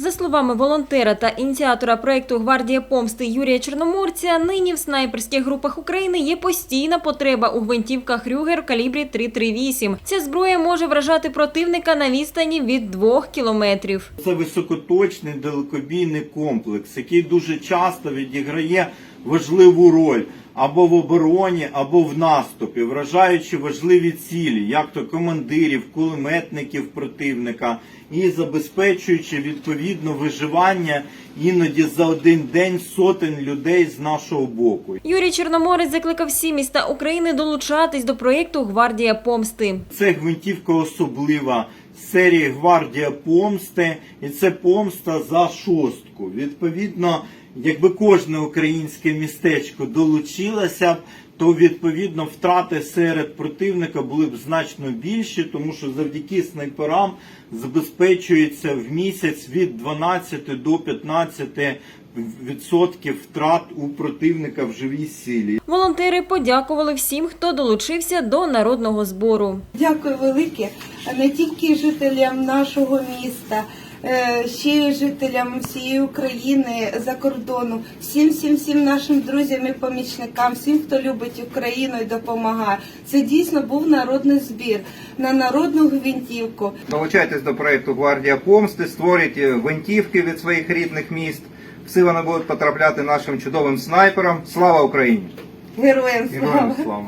За словами волонтера та ініціатора проекту Гвардія помсти Юрія Чорноморця, нині в снайперських групах України є постійна потреба у гвинтівках Рюгер калібрі 338. Ця зброя може вражати противника на відстані від двох кілометрів. Це високоточний далекобійний комплекс, який дуже часто відіграє важливу роль або в обороні, або в наступі, вражаючи важливі цілі, як то командирів, кулеметників противника, і забезпечуючи відповідно виживання іноді за один день сотень людей з нашого боку. Юрій Чорноморець закликав всі міста України долучатись до проєкту Гвардія помсти. Це гвинтівка особлива серії Гвардія помсти, і це помста за шостку. Відповідно, якби кожне українське містечко долучилося б, то відповідно втрати серед противника були б значно більші, тому що завдяки снайперам забезпечується в місяць від 12 до 15 відсотків втрат у противника в живій силі. Волонтери подякували всім, хто долучився до народного збору. Дякую велике не тільки жителям нашого міста, ще жителям всієї України за кордону, всім, всім, всім нашим друзям і помічникам, всім, хто любить Україну і допомагає. Це дійсно був народний збір на народну гвинтівку. Долучайтесь до проекту Гвардія помсти, створюйте гвинтівки від своїх рідних міст. Всі вони будуть потрапляти нашим чудовим снайперам. Слава Україні! Героям слава! Героям слава!